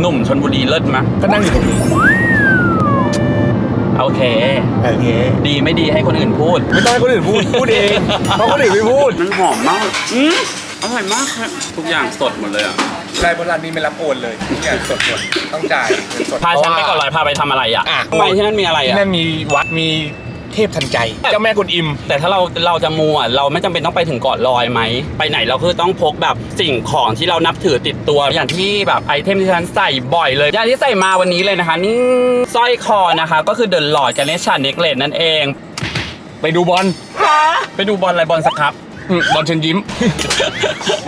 หนุ่มชนบุรีเลิศมะก็นั่งอยู่ตรงนี้โอเค โอเค ดีไม่ดีให้คนอื่นพูด ไม่ต้องให้คนอื่นพูด พูดเอง เพราะคนอื่นไม่พูด มันหอมมากอืมอร่อยมากครับทุกอย่างสดหมดเลยอะใช่เพราะร้านนี้ไม่รับโอนเลยทุกอย่างสดหมดต้องจ่ายเงินสดพาฉันไปก่อนเลยพาไปทำอะไรอะ อะทำไมที่นั่นมีอะไรที่อะนั่นมีวัดมี เทพทันใจ เจ้าแม่กุนอิม แต่ถ้าเราเราจะมูอะเราไม่จำเป็นต้องไปถึงเกาะลอยไหม ไปไหนเราคือต้องพกแบบสิ่งของที่เรานับถือติดตัว อย่างที่แบบไอเทมที่ฉันใส่บ่อยเลยอย่างที่ใส่มาวันนี้เลยนะคะนี่สร้อยคอนะคะ ก็คือเดินหลอดกันเนชาเน็กเลนนั่นเองไปดูบอลไปดูบอลอะไรบอลสครับอืมบอลเชิญยิ้ม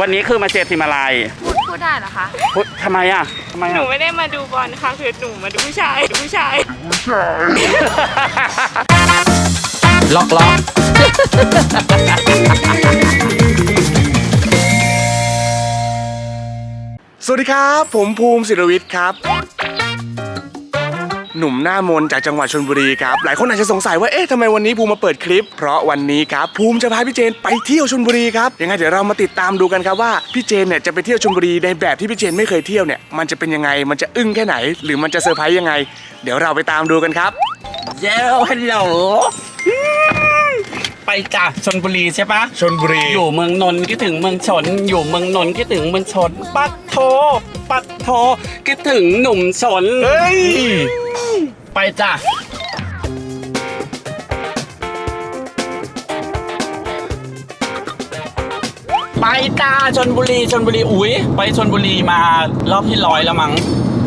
วันนี้คือมาเชียร์ทีมอะไรพูดพูดได้เหรอคะพุทธทำไมอะทำไมหนูอะไม่ได้มาดูบอลค่ะคือหนูมาดูผู้ชายดูผู้ชาย ล็อกล็อกสวัสดีครับ ผมภูมิศิรวิทย์ครับ หนุ่มหน้ามนต์จากจังหวัดชลบุรีครับ หลายคนอาจจะสงสัยว่าเอ๊ะทำไมวันนี้ภูมิมาเปิดคลิป เพราะวันนี้ครับภูมิจะพาพี่เจนไปเที่ยวชลบุรีครับยังไงเดี๋ยวเรามาติดตามดูกันครับว่าพี่เจนเนี่ยจะไปเที่ยวชลบุรีในแบบที่พี่เจนไม่เคยเที่ยวเนี่ยมันจะเป็นยังไงมันจะอึ้งแค่ไหน หรือมันจะเซอร์ไพรส์ยังไง เดี๋ยวเราไปตามดูกันครับ เย้ฮัลโหล ไปจ้ะชนบุรีใช่ปะชลบุรี อยู่เมืองนนท์คิดถึงเมืองชน อยู่เมืองนนท์คิดถึงเมืองชน ปัดโท ปัดโทคิดถึงหนุ่มชน เฮ้ย ไปจ้ะไปจ้าชนบุรีชนบุรีอุ้ยไปชนบุรีมารอบที่ร้อยแล้วมั้ง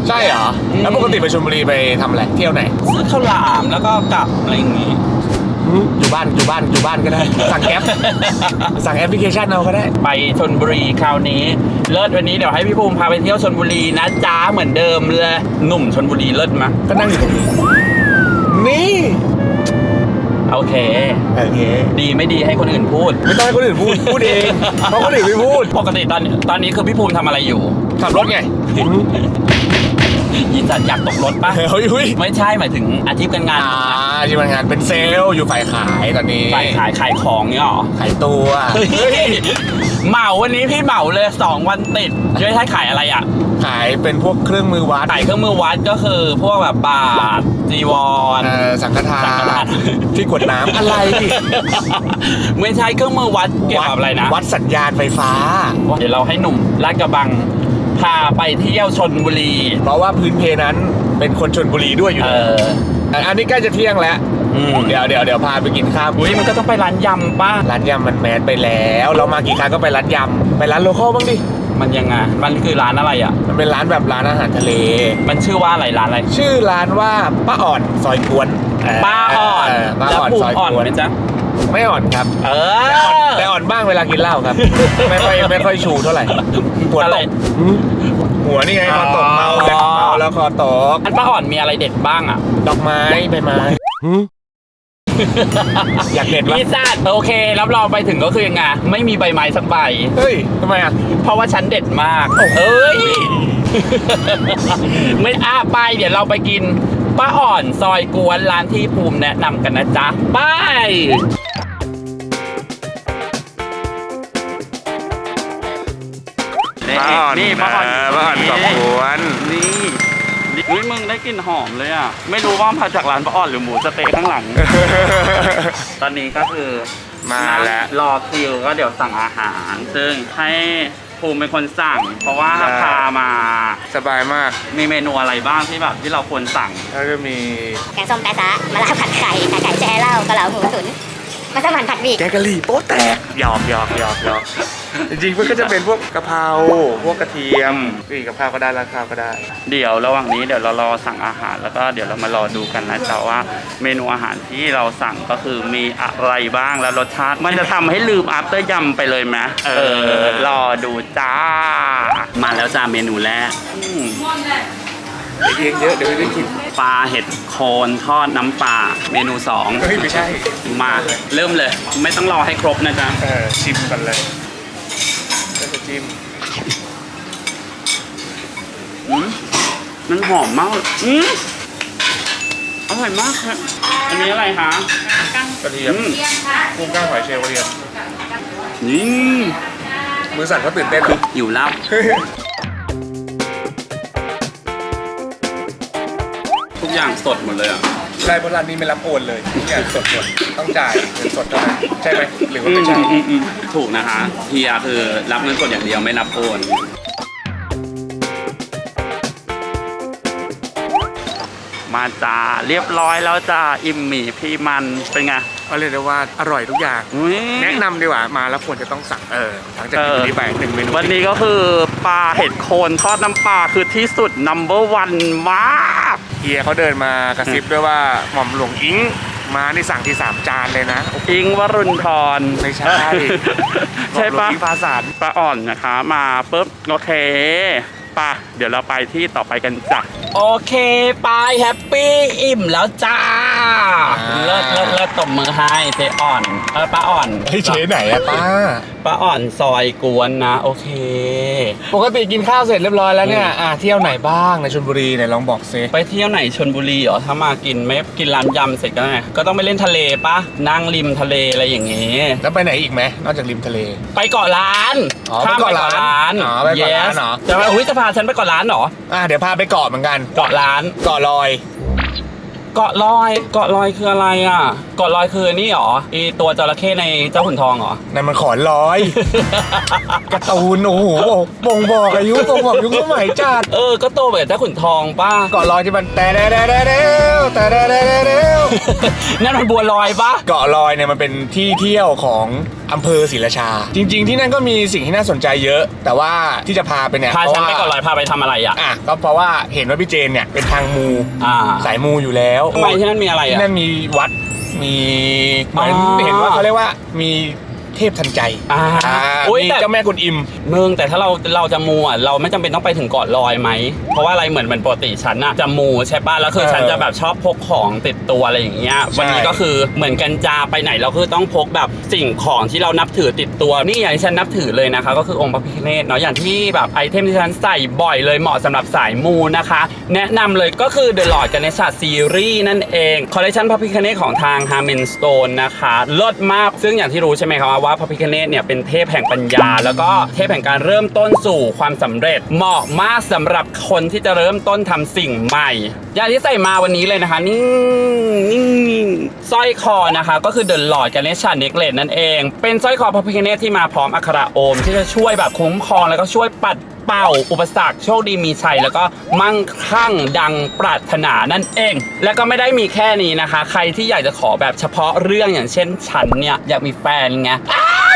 ใช่เหรออืมแล้วปกติไปชลบุรีไปทำอะไร เที่ยวไหน ซื้อข้าวหลามแล้วก็กลับอะไรอย่างงี้ อยู่บ้านอยู่บ้านอยู่บ้านก็ได้ สั่งแก๊ปสั่งแอปพลิเคชันเอาก็ได้ ไปชนบุรีคราวนี้ เลิศวันนี้เดี๋ยวให้พี่ภูมิพาไปเที่ยวชนบุรีนะจ้าเหมือนเดิมเลยหนุ่มชนบุรีเลิศมะก็นั่งอยู่ตรงนี้นี่โอเค โอเค ดีไม่ดีให้คนอื่นพูด ไม่ต้องให้คนอื่นพูด พูดเอง เพราะคนอื่นไม่พูด ปกติตอนตอนนี้คือพี่ภูมิทำอะไรอยู่ ขับรถไง ยินสันอยากตกรถปะเฮ้ยเฮ้ยไม่ใช่หมายถึงอาชีพการงานอ่าที่ทำงานเป็นเซลล์อยู่ฝ่ายขายตอนนี้ฝ่ายขายขายของเนี่ยหรอขายตัวเฮ้ยเหมาวันนี้พี่เหมาเลยสองวันติดช่วยให้ขายอะไรอะ ขายเป็นพวกเครื่องมือวัดขายเครื่องมือวัดก็คือพวกแบบบาทจีวรเอ่อสังฆทาสังฆทานนที่กดน้ำอะไร ไม่ใช่เครื่องมือวัดเกี่ยวกับอะไรนะ วัดสัญญาณไฟฟ้า เดี๋ยวเราให้หนุ่มลาดกระบัง พาไปเที่ยวชนบุรี เพราะว่าพื้นเพนั้นเป็นคนชนบุรีด้วยอยู่เอแล้วออันนี้ใกล้จะเที่ยงแล้ว อืม เดี๋ยวเดี๋ยวเดี๋ยวพาไปกินข้าวอุ้ยมันก็ต้องไปร้านยำป้าร้านยำมันแมสไปแล้ว เรามากี่ครั้งก็ไปร้านยำไปร้านโลคอลบ้างดิ มันยังไง มันคือร้านอะไรอะ มันเป็นร้านแบบร้านอาหารทะเล มันชื่อว่าอะไรร้านอะไร ชื่อร้านว่าป้าอ่อนซอยกวนเป้าอ่อนเป้าแล้วอ่อนปูซอยอ่อนกวนไหมจ๊ะ ไม่อ่อนครับเอแต่อ่อนแต่อ่อนบ้างเวลากินเหล้าครับ ไม่ค่อยไม่ค่อยชูเท่าไหร่หัวอะไรตกหัวนี่ไงคอตกเมาแล้วอ๋อเมาแล้วคอตกอันป้าอ่อนมีอะไรเด็ดบ้างอะดอกไม้ใบไม้อยากเด็ดวะพี่ซาดโอเค รับรองไปถึงก็คือยังไงไม่มีใบไม้สักใบ เฮ้ยทำไมอะ เพราะว่าฉันเด็ดมากโอ้โหเอ้ย ไม่อ้าไป เดี๋ยวเราไปกิน ป้าอ่อนซอยกวนร้านที่ภูมิแนะนำกันนะจ๊ะไปนี่ป้าอ่อนป้าอ่อนสอบกวนนี่นี่อุ๊ยมึงได้กลิ่นหอมเลยอะ ไม่รู้ว่ามาจากร้านป้าอ่อนหรือหมูสะเต๊ะข้างหลัง ตอนนี้ก็คือมาแล้วรอคิวก็เดี๋ยวสั่งอาหาร ซึ่งให้ ภูมิเป็นคนสั่ง เพราะว่าได้ พามา สบายมากมีเมนูอะไรบ้างที่แบบที่เราควรสั่ง แล้วก็มีแกงส้มแปะซะมะระผัดไข่ขาไก่แช่เหล้ากะเหลาหมูตุ๋น มัสมั่นผัดหมี่แกงกะหรี่โป๊ะแตกหยอกหยอกหยอกหยอกจริงๆมันก็จะเป็นพวกกะเพราพวกกระเทียมนี่กะเพราก็ได้ราคาก็ได้ เดี๋ยวระหว่างนี้เดี๋ยวเรารอสั่งอาหารแล้วก็เดี๋ยวเรามารอดูกันนะจ๊ะว่า เมนูอาหารที่เราสั่งก็คือมีอะไรบ้างแล้วรสชาติ มันจะทำให้ลืมอัพเตอร์ยำไปเลยไหมเออรอดูจ้า มาแล้วจ้าเมนูแรกอืม เดี๋ยวเยอะเดี๋ยวไม่ได้กินปลาเห็ดโคนทอดน้ำปลาเมนูสองเฮ้ยไม่ใช่มาเริ่มเลย ไม่ต้องรอให้ครบนะจ๊ะเออชิมกันเลยแล้วก็จิ้มอืมมันหอมมากเลยอืมอร่อยมากครับอันนี้อะไรคะกระเทียมอืมกุ้งก้างหอยเชลล์กระเทียมนี่มือสั่นก็ตื่นเต้นเหรออยู่แล้ว อย่างสดหมดเลยอะ ใช่เพราะร้านนี้ไม่รับโอนเลยทุกอย่างสดหมดต้องจ่ายเงินสดเท่านั้นใช่ไหมหรือว่าไม่ใช่อืมอืมถูกนะคะเฮียคือรับเงินสดอย่างเดียวไม่รับโอนมาจ้าเรียบร้อยแล้วจ้าอิ่มหมี่พี่มันเป็นไงก็เรียกได้ว่าอร่อยทุกอย่าง อุ๊ย แนะนำดีกว่ามาแล้วควรจะต้องสั่งเออหลังจากกินเอออันนี้ไปหนึ่งเมนูวันนี้ก็คือปลาเห็ดโคนทอดน้ำปลาคือที่สุด number one มาก เฮียเขาเดินมากระซิบด้วยว่าหม่อมหลวงอิงมานี่สั่งที่สามจานเลยนะโอ้โหอิงวรุณทรไม่ใช่ใช่หม่อมหลวปะงอิงภาษาปลาอ่อนนะคะ มาปุ๊บโอเคปะเดี๋ยวเราไปที่ต่อไปกันจ้ะ โอเคไปแฮปปี้อิ่มแล้วจ้า เลิศเลิศเลิศตบมือให้เจอ่อนเออปลาอ่อนเฮ้ยเชไหนอะป้าปลาอ่อนซอยกวนนะ โอเค ปกติกินข้าวเสร็จเรียบร้อยแล้วเนี่ยอะเที่ยวไหนบ้างในชลบุรีไหนลองบอกซิไปเที่ยวไหนชนบุรีเหรอถ้ามากินไม่กินร้านยำเสร็จก็ไงก็ต้องไปเล่นทะเลปะนั่งริมทะเลอะไรอย่างเงี้ยแล้วไปไหนอีกไหมนอกจากริมทะเล ไปเกาะล้านอ๋อข้ามไปเกาะล้านอ๋อไปเกาะล้าน Yes เหรอจะไปอุ้ยจะพาฉันไปเกาะล้านเหรออะเดี๋ยวพาไปเกาะเหมือนกันเกาะล้านเกาะลอย เกาะลอย เกาะลอยคืออะไรอะ เกาะลอยคือนี่หรออีตัวจระเข้ในเจ้าขุนทองเหรอนั่นมันขอนลอยกระตูนโอ้โหบ่งบอกอายุบ่งบอกยุคสมัยจัดเออก็โตแบบเจ้าขุนทองป้าเกาะลอยที่มันแต่แต่แต่แต่แต่แต่แต่นั่นมันบัวลอยปะเกาะลอยเนี่ยมันเป็นที่เที่ยวของ อำเภอศรีราชา จริง ๆ ที่นั่นก็มีสิ่งที่น่าสนใจเยอะ แต่ว่าที่จะพาไปเนี่ยพาฉันไปพเกาะลอยพาไปทำอะไรอะ อะก็เพราะว่าเห็นว่าพี่เจนเนี่ยเป็นทางมูอ่า สายมูอยู่แล้ว ทำไมที่นั่นมีอะไรที่อะ นั่นมีวัดมีเหมือนอ๋อ เห็นว่าเขาเรียกว่ามี เทพทันใจอ่าอ่าอุ๊ยมีแต่ เจ้าแม่กุนอิม มึงแต่ถ้าเราเราจะมูอะเราไม่จำเป็นต้องไปถึงเกาะลอยไหม เพราะว่าอะไรเหมือนเหมือนปกติฉันอะจะมูใช่ป่ะแล้วคือเออฉันจะแบบชอบพกของติดตัวอะไรอย่างเงี้ยใช่วันนี้ก็คือเหมือนกันจาไปไหนเราคือต้องพกแบบสิ่งของที่เรานับถือติดตัวนี่อย่างที่ฉันนับถือเลยนะคะ ก็คือองค์พระพิฆเนศเนาะอย่างที่แบบไอเทมที่ฉันใส่บ่อยเลยเหมาะสำหรับสายมูนะคะ แนะนำเลยก็คือ The Lord Ganesha Series นั่นเองคอลเลคชันพระพิฆเนศของทาง h a r m e n Stone นะคะเลิศมากซึ่งอย่างที่รู้ใช่ไหมครับว่าพระพิคเนตเนี่ยเป็นเทพแห่งปัญญา แล้วก็เทพแห่งการเริ่มต้นสู่ความสำเร็จ เหมาะมากสำหรับคนที่จะเริ่มต้นทำสิ่งใหม่อย่างที่ใส่มาวันนี้เลยนะคะนี่นี่สร้อยคอนะคะก็คือ The Lord Ganesha Necklace นั่นเอง เป็นสร้อยคอพระพิคเนตที่มาพร้อมอัคระโอม ที่จะช่วยแบบคุ้มครองแล้วก็ช่วยปัด เป่า อุปสรรคโชคดีมีชัย แล้วก็มั่งคั่งดังปรารถนานั่นเอง และก็ไม่ได้มีแค่นี้นะคะ ใครที่อยากจะขอแบบเฉพาะเรื่องอย่างเช่นฉันเนี่ยอยากมีแฟนไง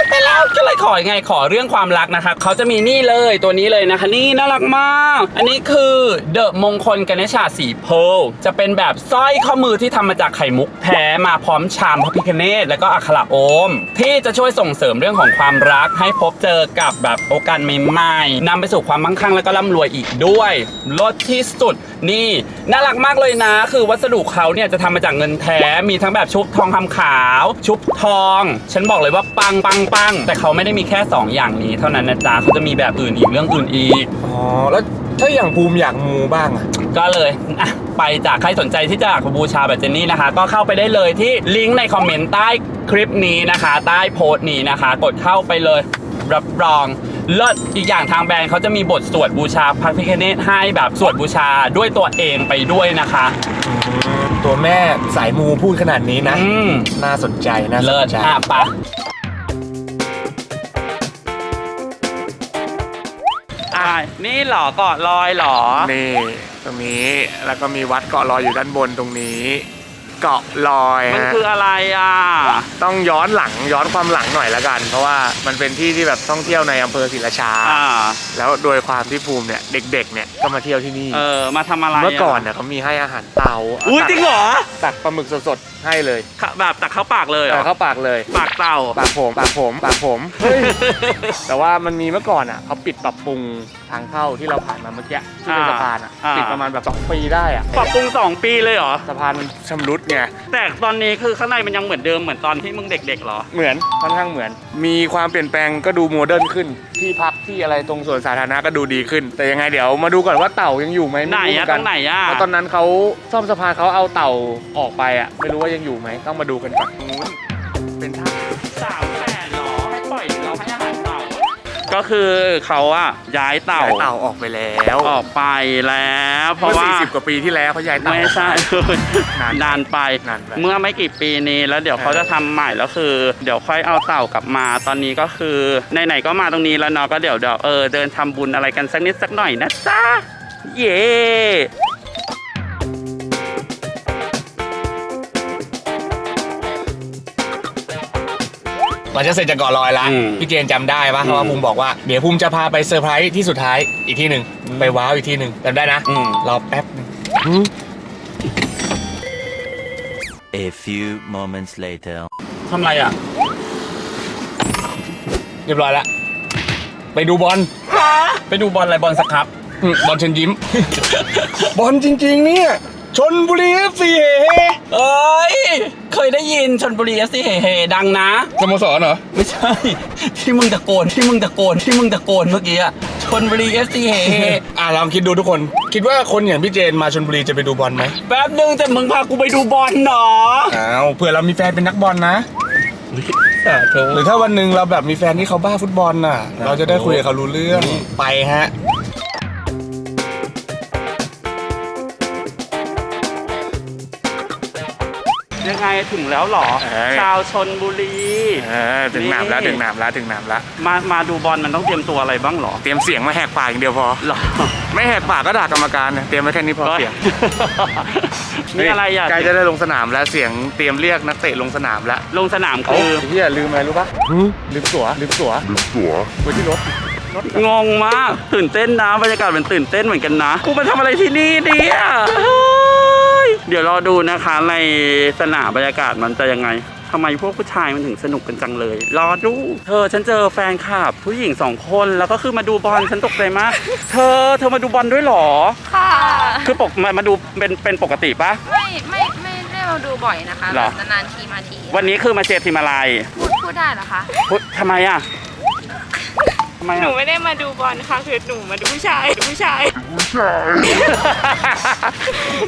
ไปแล้วก็เลยขอยังไงขอเรื่องความรักนะคะเขาจะมีนี่เลยตัวนี้เลยนะคะ นี่น่ารักมาก อันนี้คือเดอะมงคลกนชาสีเพลจะเป็นแบบสร้อยข้อมือที่ทำมาจากไข่มุกแท้มาพร้อมชามพระพิคเนตแล้วก็อัคระโอม ที่จะช่วยส่งเสริมเรื่องของความรักให้พบเจอกับแบบโอกาสใหม่ๆนำไปสู่ความมั่งคั่งแล้วก็ร่ำรวยอีกด้วยลดที่สุดนี่น่ารักมากเลยนะ คือวัสดุเขาเนี่ยจะทำมาจากเงินแท้มีทั้งแบบชุบทองคำขาว ชุบทอง ฉันบอกเลยว่าปังปังปัง แต่เขาไม่ได้มีแค่ 2 อย่างนี้ เท่านั้นนะจ๊ะเขาจะมีแบบอื่นอีกเรื่องอื่นอีก อ๋อ แล้วถ้าอย่างภูมิอยากมูบ้างอะ ก็เลยอะไปจากใครสนใจที่จะบูชาแบบเจนนี่นะคะ ก็เข้าไปได้เลยที่ลิงก์ในคอมเมนต์ใต้คลิปนี้นะคะ ใต้โพสต์นี้นะคะ กดเข้าไปเลยรับรองเลิศอีกอย่างทางแบรนด์เขาจะมีบทสวดบูชาพระพิฆเนศให้แบบสวดบูชาด้วยตัวเองไปด้วยนะคะ ตัวแม่สายมูพูดขนาดนี้นะ อืม น่าสนใจน่าสเลินศใจ อะไปะ นี่เหรอเกาะลอยเหรอ นี่ตรงนี้แล้วก็มีวัดเกาะลอยอยู่ด้านบนตรงนี้ เกาะลอยมันฮะ คืออะไรอะ ต้องย้อนหลังย้อนความหลังหน่อยละกัน เพราะว่ามันเป็นที่ที่แบบท่องเที่ยวในอำเภอศรีราชา อ่า แล้วโดยความที่ภูมิเนี่ยเด็กๆเนี่ยก็มาเที่ยวที่นี่ เออ มาทำอะไระเมื่อก่อนเนี่ยเขามีให้อาหารเต่าอุ้ยจริงเหรอตักปลาหมึกสดๆให้เลยค่ะแบบตักเข้าปากเลยเหรแต่อเข้าปากเลยปากเต่า ปากผมปากผมปากผมเฮ้ยแต่ว่ามันมีเมื่อก่อนอะเขาปิดปรับปรุงทางเข้าที่เราผ่านมาเมื่อกี้ที่เป็นอ่าสะพานอะอ่าปิดประมาณแบบสองปีได้อะปรับปรุงสองปีเลยเหรอ สะพานมันชำรุดไงแต่ตอนนี้คือข้างในมันยังเหมือนเดิมเหมือนตอนที่มึงเด็กๆเหรอ เหมือนค่อนข้างเหมือน มีความเปลี่ยนแปลงก็ดูโมเดิร์นขึ้น ที่พักที่อะไรตรงสวนสาธารณะก็ดูดีขึ้น แต่ยังไงเดี๋ยวมาดูก่อนว่าเต่ายังอยู่ไหมไหนม่อะเมืตรงไหนอะเพราะตอนนั้นเขาซ่อมสะพานเขาเอาเต่าออกไปอะไม่รู้ว่ายังอยู่ไหมต้องมาดูกันก่อน กก็คือเขาอะย้ายเต่าย้ายเต่าออกไปแล้วออกไปแล้ว เพเมื่ราะอว่า40 กว่าปีที่แล้วเขาย้ายเต่าไม่ใช่นานนานไปนานไป เมื่อไม่กี่ปีนี้แล้วเดี๋ยวเขาจะทำใหม่แล้วคือ เดี๋ยวค่อยเอาเต่ากลับมาตอนนี้ก็คือไหนๆก็มาตรงนี้แล้วเนาะก็เดี๋ยวเดี๋ยวเออเดินทำบุญอะไรกันสักนิดสักหน่อยนะจ๊ะเย้ หลังจากเสร็จจากเกาะลอยละพี่เจนจำได้ปะว่าภูมิบอกว่าเดี๋ยวภูมิจะพาไปเซอร์ไพรส์ที่สุดท้ายอีกที่หนึ่งไปว้าวอีกที่หนึ่งจำได้นะอืม รอแป๊บหนึง A few moments later. ทำไรอะ เรียบร้อยละไปดูบอลไปดูบอลอะไรบอลสครับ อืมบอลเชิญยิ้ม บอลจริงๆเนี่ยชนบุรีเอฟซีเฮเอ้ย เคยได้ยินชนบุรีเอฟซีเฮเฮดังนะ สโมสรเหรอ ไม่ใช่ ที่มึงตะโกนที่มึงตะโกนที่มึงตะโกนเมื่อกี้อะชนบุรีเอฟซีเฮเฮอะลองคิดดูทุกคน คิดว่าคนอย่างพี่เจนมาชนบุรีจะไปดูบอลไหมแป๊บนึงแต่มึงพากูไปดูบอลหนออ้าวเผื่อเรามีแฟนเป็นนักบอลนะ สาธุ หรือถ้าวันหนึ่งเราแบบมีแฟนที่เขาบ้าฟุตบอลน่ะ เราจะได้คุยกับเขารู้เรื่องไปฮะ ถึงแล้วเหรอ เอ้ย ชาวชนบุรีถึงหนามแล้วนี่ถึงหนามแล้วถึงหนามแล้วมามาดูบอลมันต้องเตรียมตัวอะไรบ้างเหรอเตรียมเสียงมาแหกปากอย่างเดียวพอหรอไม่แหกปากก็ด่ากรรมการนะเตรียมไว้แค่นี้พอเสียงนี่อะไรอะใกล้จะได้ลงสนามแล้วเสียงเตรียมเรียกนักเตะลงสนามแล้วลงสนามเอ้าคือเฮียลืมอะไรรู้ปะลืมตั๋วลืมตั๋วลืมตั๋วไว้ที่รถงงมากตื่นเต้นนะบรรยากาศมันตื่นเต้นเหมือนกันนะ กูมาทำอะไรที่นี่เนี่ย เฮ้ยเดี๋ยวรอดูนะคะ ในสนามบรรยากาศมันจะยังไงทำไมพวกผู้ชายมันถึงสนุกกันจังเลย รอดู เธอฉันเจอแฟนคลับผู้หญิงสองคนแล้วก็คือมาดูบอลฉันตกใจมาก เธอเธอมาดูบอลด้วยเหรอ ค่ะ คือปกมามาดูเป็นเป็นปกติปะ ไม่ไม่ไม่ได้มาดูบ่อยนะคะเหรอ แบบนานๆทีมาที วันนี้คือมาเชียร์ทีมอะไรพูดพูดได้เหรอคะพุทำไมอะทำ ไมหนูอะไม่ได้มาดูบอลค่ะคือหนูมาดูผู้ชายดูผู้ชาย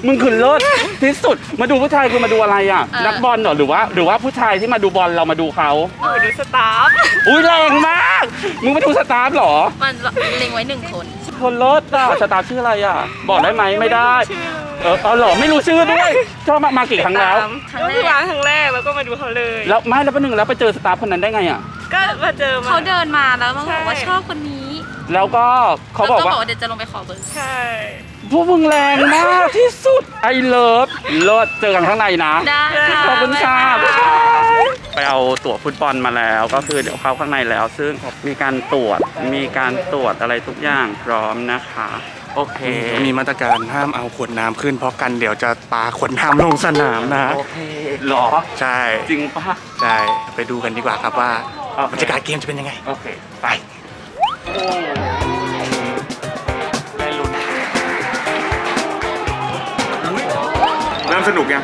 มึงคือเลิศที่สุด มาดูผู้ชายคือมาดูอะไรอะเออนักบอลเหรอหรือว่า หรือว่าผู้ชายที่มาดูบอลเรามาดูเขา หนูดูสตาฟอุ้ยแรงมาก มึงมาดูสตาฟเหรอ มันเล็งไว้หนึ่งคน คนเลิศอะสตาฟชื่ออะไรอะ บอกได้ไหมไม่ได้ ชื่อเออเอาเหรอไม่รู้ชื่อด้วยชอบมามากี่ครั้งแล้ว ตามก็คือมาครั้งแรกแล้วก็มาดูเขาเลย แล้วไม่แล้วประหนึ่งแล้วไปเจอสตาฟคนนั้นได้ไงอะ ก็มาเจอมา เขาเดินมาแล้วมาบอกว่าใช่ ชอบคนนี้แล้วก็เขาบอกแล้วว่าบอกว่าเดี๋ยวจะลงไปขอเบอร์ ใช่ พวกมึงแรงมากที่สุดไอเลิฟเลิศเจอกันข้างในนะ ได้ะขอบคุณค่ะบ๊ายบาย ไปเอาตั๋วฟุตบอลมาแล้ว ก็คือเดี๋ยวเข้าข้างในแล้ว ซึ่งมีการตรวจมีการตรวจอะไรทุกอย่างพร้อมนะคะ โอเคมีมาตรการห้ามเอาขวดน้ำขึ้นเพราะกันเดี๋ยวจะปาขวดน้ำลงสนามนะโอเคเหรอ ใช่ จริงปะใช่ ไปดูกันดีกว่าครับว่า โอเค บรรยากาศเกมจะเป็นยังไง โอเค ไป ได้ลุ้นเริ่มสนุกยัง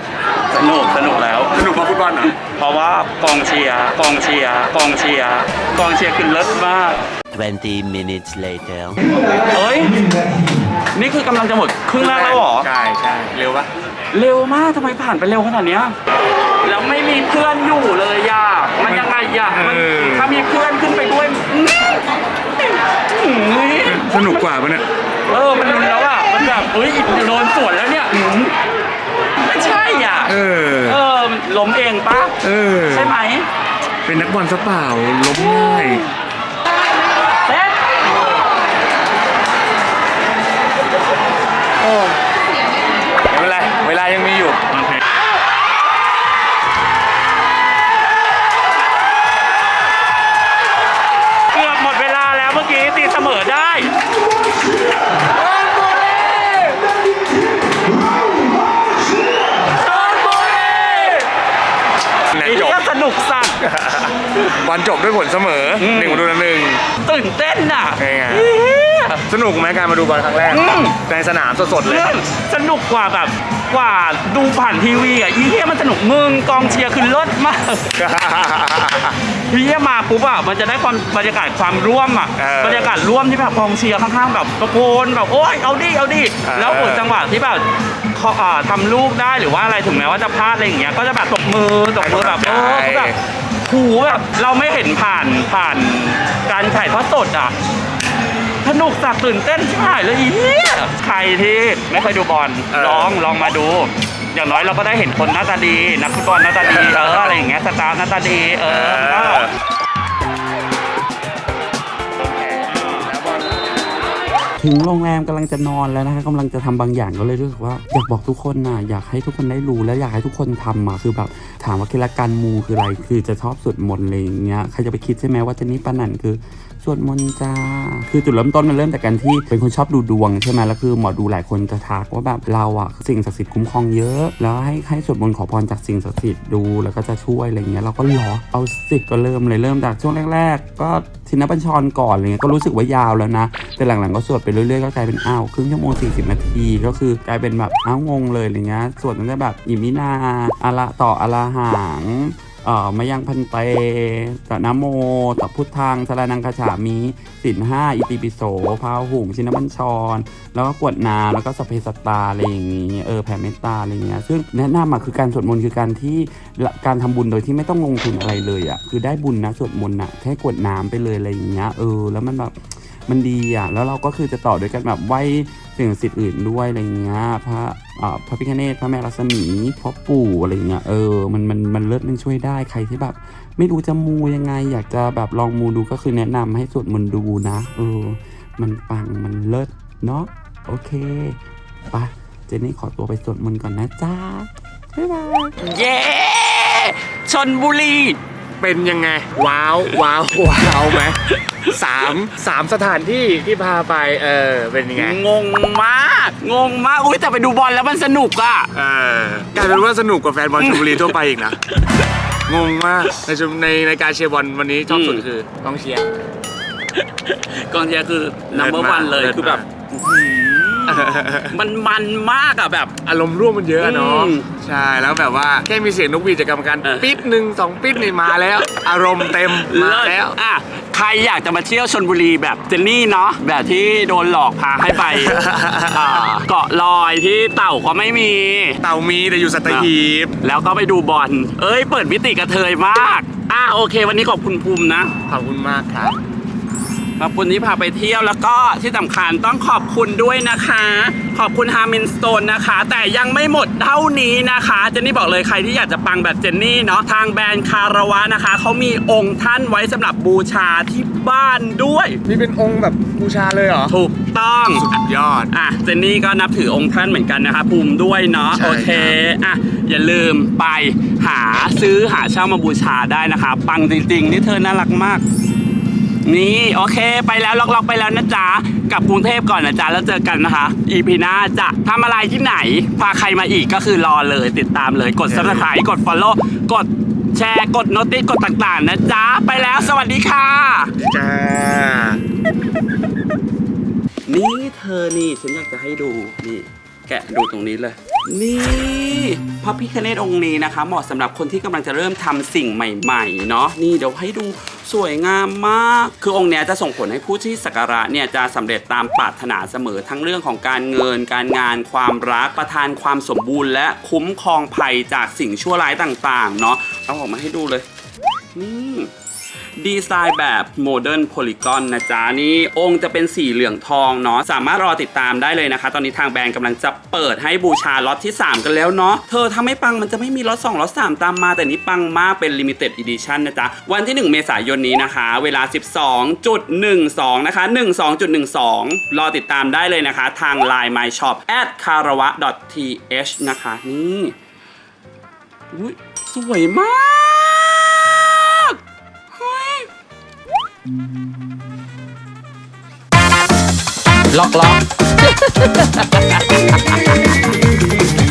สนุกสนุกแล้ว สนุกเพราะฟุตบอลเหรอ เพราะว่ากองเชียร์กองเชียร์กองเชียร์กองเชียร์คือเลิศมาก 20 minutes later. เอ้ย นี่คือกำลังจะหมดครึ่งแรกแล้วเหรอ ใช่ใช่เร็วปะเร็วมากทำไมผ่านไปเร็วขนาดเนี้ย แล้วไม่มีเพื่อนอยู่เลยย่ามันยังไงย่ามันถ้ามีเพื่อนขึ้นไปด้วยอื้อหือสนุกกว่าปะเนี่ย เออมันรุนแล้วอะมันแบบเฮ้ยโดนสวนแล้วเนี่ยอื้อไม่ใช่อะเออ เออมันล้มเองปะเออ ใช่ไหมเป็นนักบอลซะเปล่าล้มง่าย เซ็ตโอ้ไม่เป็นไรเวลายังมีอยู่ โอเค บอลจบด้วยผลเสมออม หนึ่งประตูต่อหนึ่งตื่นเต้นอะ ไงไงเหี้ยสนุกไหมการมาดูบอลครั้งแรก อืม ในสนามสดๆเลย เรื่องสนุกกว่าแบบกว่าดูผ่านทีวีอะอีเหี้ยมันสนุกมึงกองเชียร์คือเลิศมากอีเหี้ยมาปุ๊บอะมันจะได้ความบรรยากาศความร่วมอะเออบรรยากาศร่วมที่แบบกองเชียร์ข้างๆแบบตะโกนแบบโอ๊ยเอาดิเอาดิเออ แล้วผลจังหวะที่แบบเขาอ่าทำลูกได้หรือว่าอะไรถึงแม้ว่าจะพลาดอะไรอย่างเงี้ยก็จะแบบตบมือตบมือแบบโอ้คือแบบ หูแบบเราไม่เห็นผ่านผ่านการถ่ายทอดสดอะสนุกสักตื่นเต้นชิบหายเลยอีเหี้ยใครที่ไม่เคยดูบอลเออ ลองลองมาดู อย่างน้อยเราก็ได้เห็นคนหน้าตาดี นักฟุตบอลหน้าตาดี เอออะไรอย่างเงี้ยสตาร์หน้าตาดี เออก็ ถึงโรงแรมกำลังจะนอนแล้วนะคะกำลังจะทำบางอย่างก็เลยรู้สึกว่าอยากบอกทุกคนน่ะอยากให้ทุกคนได้รู้และอยากให้ทุกคนทำอะคือแบบถามว่าเคล็ดลับการมูคืออะไรคือจะชอบสวดมนต์อะไรอย่างเงี้ยใครจะไปคิดใช่ไหมว่าเจนนี่ปานันคือ สวดมนต์จ้า คือจุดเริ่มต้นมันเริ่มจากการที่เป็นคนชอบดูดวงใช่ไหมแล้วคือหมอดูหลายคนจะทักว่าแบบเราอะสิ่งศักดิ์สิทธิ์คุ้มครองเยอะ แล้วให้ให้สวดมนต์ขอพรจากสิ่งศักดิ์สิทธิ์ดูแล้วก็จะช่วยอะไรเงี้ยเราก็หรอเอาสิก็เริ่มเลยเริ่มจากช่วงแรก ๆ ก็ทินบัญชรก่อนอะไรเงี้ยก็รู้สึกว่ายาวแล้วนะ แต่หลังๆก็สวดไปเรื่อยๆก็กลายเป็นอ้าวครึ่งชั่วโมง40 นาที ก็คือกลายเป็นแบบอ้าวงงเลยอะไรเงี้ยสวดตั้งแต่แบบอิมินาอาระต่ออาราหัง มายังพันเตตนะโมต่อพุทธังสารนังคาฉามิสินห้าอิติปิโสพาหุงชินบัญชร แล้วก็กวดน้ำแล้วก็สเพสตาอะไรอย่างงี้เออแผ่เมตตาอะไรเงี้ยซึ่งแนะนำอะคือการสวดมนต์คือการที่การทำบุญโดยที่ไม่ต้องลงทุนอะไรเลยอะคือได้บุญนะสวดมนต์อะแค่กวดน้ำไปเลยอะไรอย่างเงี้ยเออแล้วมันแบบมันดีอะแล้วเราก็คือจะต่อด้วยกันแบบไหวสิ่งศักดิ์สิทธิ์อื่นด้วยอะไรเงี้ยพระ พระพิฆเนศพระแม่รัศมีพ่อปู่อะไรเงี้ยเออมันมันมันเลิศมันช่วยได้ใครที่แบบ ไม่รู้จะมูยังไง อยากจะแบบลองมูดูก็คือแนะนำให้สวดมนต์ดูนะเออมันปังมันเลิศเนาะโอเคไปเจนนี่ขอตัวไปสวดมนต์ก่อนนะจ้าบ๊ายบายเย้ชนบุรีเป็นยังไง ว้าวว้าวว้าวไหม สามสามสถานที่ที่พาไปเออเป็นยังไงงงมาก งงมาก อุ้ยแต่ไปดูบอลแล้วมันสนุกอะเออกลายเป็นว่าสนุกกว่าแฟนบอลชลบุรีทั่วไปอีกนะงงมากในชุมในในการเชียร์บอลวันนี้ชอบสุดอืมคือกองเชียร์กองเชียร์คือ number เลิศมาก one เลยเลิศคือแบบ มันมันมากอะแบบ อารมณ์ร่วมมันเยอะอะเนาะอืมใช่แล้วแบบว่าแค่มีเสียงนกหวีดจากกรรมการเออ ปิดหนึ่งสองปิดนี่มาแล้ว อารมณ์เต็มมาเลิศแล้ว อะใครอยากจะมาเที่ยวชนบุรีแบบเจนนี่เนาะแบบที่โดนหลอกพาให้ไป อ่าเกาะลอยที่เต่าก็ไม่มี เต่ามีแต่อยู่สัตหีบ แล้วก็ไปดูบอล เอ้ย เปิดมิติกระเทยมาก อะโอเค วันนี้ขอบคุณภูมินะ ขอบคุณมากครับ ขอบคุณที่พาไปเที่ยวแล้วก็ที่สำคัญต้องขอบคุณด้วยนะคะ ขอบคุณฮามินสโตนนะคะ แต่ยังไม่หมดเท่านี้นะคะเจนนี่บอกเลยใครที่อยากจะปังแบบเจนนี่เนาะทางแบรนด์คาราวะนะคะเขามีองค์ท่านไว้สำหรับบูชาที่บ้านด้วย นี่เป็นองค์แบบบูชาเลยเหรอ ถูกต้องสุดยอด อะเจนนี่ก็นับถือองค์ท่านเหมือนกันนะคะภูมิด้วยเนาะใช่โอเคอะอย่าลืมไปหาซื้อหาเช่ามาบูชาได้นะคะ ปังจริงๆนี่เธอน่ารักมาก นี่โอเค ไปแล้วล็อกๆไปแล้วนะจ๊ะกลับกรุงเทพก่อนนะจ๊ะแล้วเจอกันนะคะอีพีหน้าจะทำอะไรที่ไหน พาใครมาอีกก็คือรอเลยติดตามเลยกด subscribe กด follow กดแชร์กด notice กดต่างๆ นะจ๊ะ ไปแล้วสวัสดีค่ะ จ้า นี่เธอนี่ฉันอยากจะให้ดูนี่ แกะดูตรงนี้เลย นี่พระพิคเนตองค์นี้นะคะ เหมาะสำหรับคนที่กำลังจะเริ่มทำสิ่งใหม่ๆเนาะนี่เดี๋ยวให้ดูสวยงามมาก คือองค์เนี้ยจะส่งผลให้ผู้ที่สักการะเนี่ยจะสำเร็จตามปรารถนาเสมอทั้งเรื่องของการเงิน การงานความรักประทานความสมบูรณ์ และคุ้มครองภัยจากสิ่งชั่วร้ายต่างๆ เนาะเอาออกมาให้ดูเลยนี่ ดีไซน์แบบโมเดิร์นโพลีกอนนะจ๊ะนี่องค์จะเป็นสีเหลืองทองเนาะสามารถรอติดตามได้เลยนะคะ ตอนนี้ทางแบรนด์กำลังจะเปิดให้บูชาล็อตที่ 3 กันแล้วเนาะเธอถ้าไม่ปังมันจะไม่มีล็อต2ล็อต3 ตามมา แต่นี้ปังมากเป็น Limited Edition นนะจ๊ะ วันที่ 1 เมษายนนี้นะคะ เวลา 12.12 นะคะ 12.12 รอติดตามได้เลยนะคะ ทาง Line My Shop at k a r a w a th นะคะ นี่อุ๊ยสวยมาก lock lock